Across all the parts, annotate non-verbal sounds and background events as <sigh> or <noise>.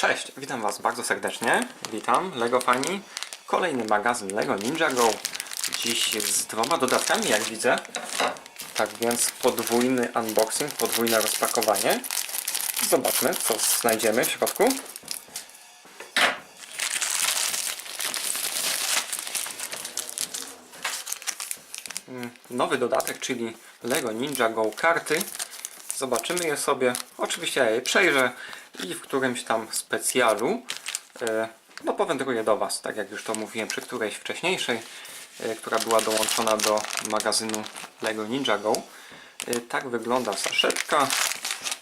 Cześć, witam Was bardzo serdecznie. Witam, Lego Fani. Kolejny magazyn Lego Ninja Go. Dziś z dwoma dodatkami, jak widzę. Tak więc podwójny unboxing, podwójne rozpakowanie. Zobaczmy, co znajdziemy w środku. Mm, Nowy dodatek, czyli Lego Ninja Go karty. Zobaczymy je sobie. Oczywiście ja je przejrzę i w którymś tam specjalu e, no powędruję do Was, tak jak już to mówiłem przy którejś wcześniejszej, e, która była dołączona do magazynu Lego Ninja Go. E, Tak wygląda saszetka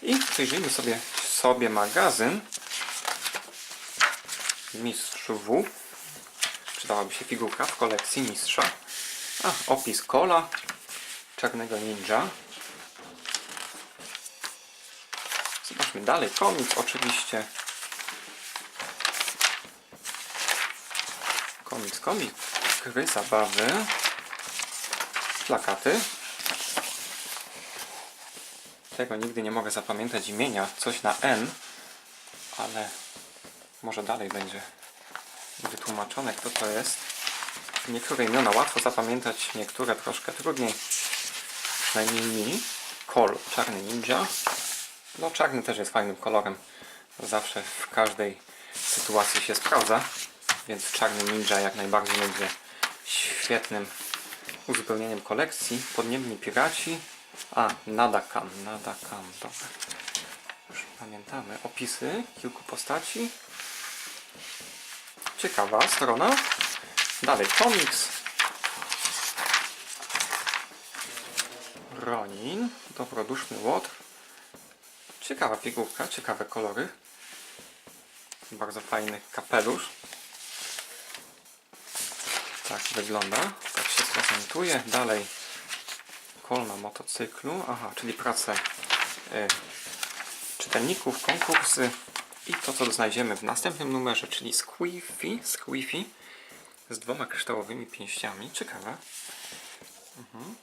i przyjrzyjmy sobie, sobie magazyn Mistrz W. Przydałaby się figurka w kolekcji mistrza. A, opis kola czarnego ninja. Zobaczmy dalej. Komiks oczywiście. Komiks, komiks. Gry, zabawy. Plakaty. Tego nigdy nie mogę zapamiętać imienia. Coś na N. Ale może dalej będzie wytłumaczone kto to jest. Niektóre imiona łatwo zapamiętać, niektóre troszkę trudniej. Przynajmniej mi. Kol, czarny ninja. No czarny też jest fajnym kolorem. Zawsze w każdej sytuacji się sprawdza. Więc czarny ninja jak najbardziej będzie świetnym uzupełnieniem kolekcji. Podniebni piraci. A, Nadakam, Nadakam, dobra. Już pamiętamy. Opisy kilku postaci. Ciekawa strona. Dalej komiks. Ronin. Dobroduszny łotr. Ciekawa figurka, ciekawe kolory. Bardzo fajny kapelusz. Tak wygląda. Tak się prezentuje. Dalej kol na motocyklu. Aha, czyli prace y, czytelników, konkursy i to, co znajdziemy w następnym numerze, czyli Squiffy, Squiffy z dwoma kryształowymi pięściami. Ciekawe. Mhm.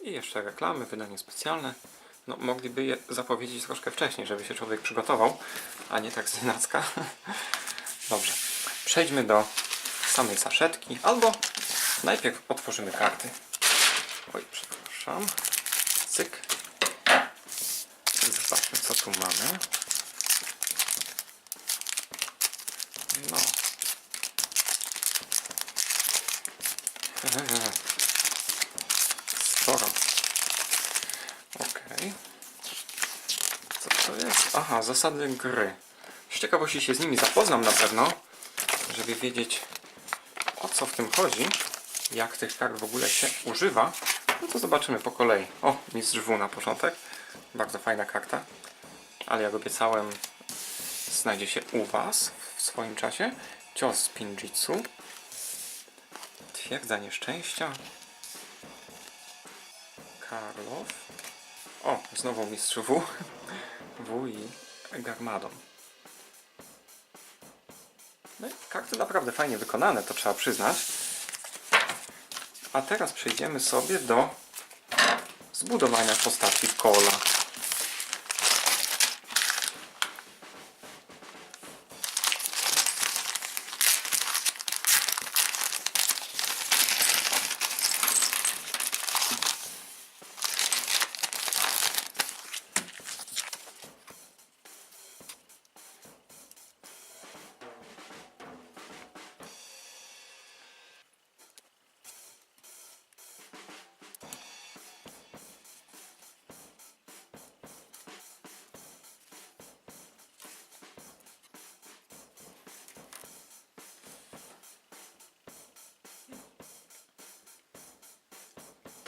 I jeszcze reklamy, wydanie specjalne. No, mogliby je zapowiedzieć troszkę wcześniej, żeby się człowiek przygotował, a nie tak z. <laughs> Dobrze. Przejdźmy do samej saszetki, albo najpierw otworzymy karty. Oj, przepraszam. Cyk. Zobaczmy, co tu mamy. No. <laughs> Sporo. Co to jest? Aha, zasady gry. Z ciekawości się z nimi zapoznam na pewno, żeby wiedzieć o co w tym chodzi, jak tych kart w ogóle się używa. No to zobaczymy po kolei. O, mistrz W na początek. Bardzo fajna karta. Ale jak obiecałem, znajdzie się u Was w swoim czasie. Cios Pinjitsu. Twierdza nieszczęścia. Karlow. O, znowu mistrz W. W i Garmadon. No i karty naprawdę fajnie wykonane, to trzeba przyznać. A teraz przejdziemy sobie do zbudowania postaci kola.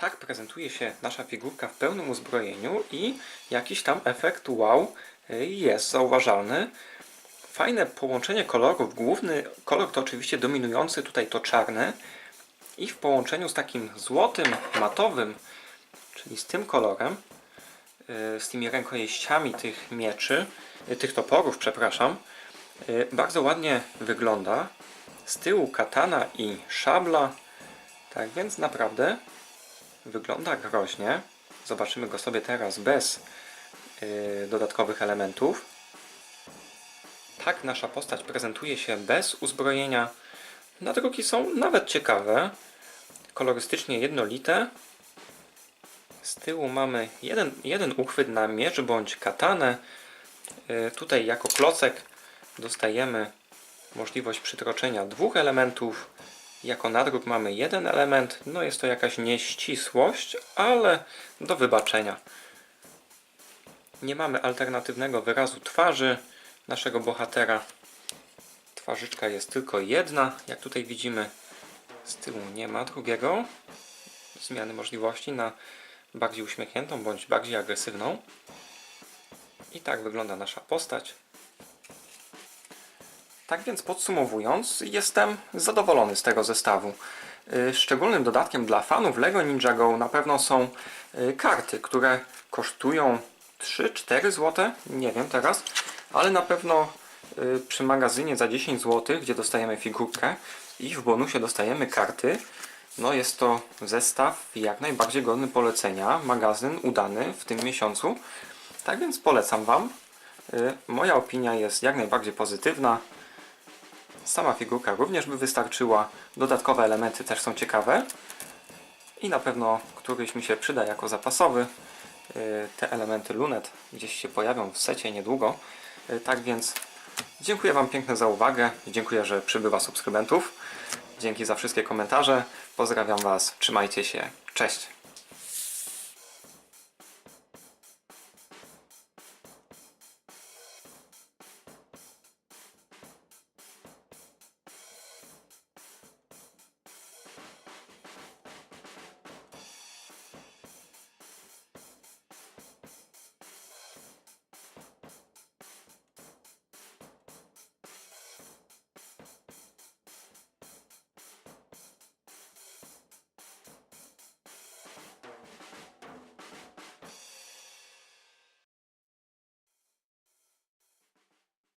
Tak prezentuje się nasza figurka w pełnym uzbrojeniu i jakiś tam efekt wow y, jest zauważalny. Fajne połączenie kolorów. Główny kolor to oczywiście dominujący tutaj to czarny i w połączeniu z takim złotym, matowym, czyli z tym kolorem, y, z tymi rękojeściami tych mieczy, y, tych toporów, przepraszam, bardzo ładnie wygląda. Z tyłu katana i szabla, tak więc naprawdę wygląda groźnie. Zobaczymy go sobie teraz bez y, dodatkowych elementów. Tak nasza postać prezentuje się bez uzbrojenia. Nadruki są nawet ciekawe, kolorystycznie jednolite. Z tyłu mamy jeden, jeden uchwyt na miecz bądź katanę. Y, Tutaj jako klocek dostajemy możliwość przytroczenia dwóch elementów. Jako nadruk mamy jeden element. No jest to jakaś nieścisłość, ale do wybaczenia. Nie mamy alternatywnego wyrazu twarzy naszego bohatera. Twarzyczka jest tylko jedna, jak tutaj widzimy. Z tyłu nie ma drugiego. Zmiany możliwości na bardziej uśmiechniętą bądź bardziej agresywną. I tak wygląda nasza postać. Tak więc podsumowując, jestem zadowolony z tego zestawu. Y, Szczególnym dodatkiem dla fanów LEGO Ninjago na pewno są y, karty, które kosztują 3-4 zł, nie wiem teraz, ale na pewno y, przy magazynie za 10 zł, gdzie dostajemy figurkę i w bonusie dostajemy karty, no jest to zestaw jak najbardziej godny polecenia, magazyn udany w tym miesiącu. Tak więc polecam Wam. Moja opinia jest jak najbardziej pozytywna. Sama figurka również by wystarczyła. Dodatkowe elementy też są ciekawe. I na pewno któryś mi się przyda jako zapasowy. Y, Te elementy lunet gdzieś się pojawią w secie niedługo. Y, Tak więc dziękuję Wam pięknie za uwagę. Dziękuję, że przybywa subskrybentów. Dzięki za wszystkie komentarze. Pozdrawiam Was. Trzymajcie się. Cześć.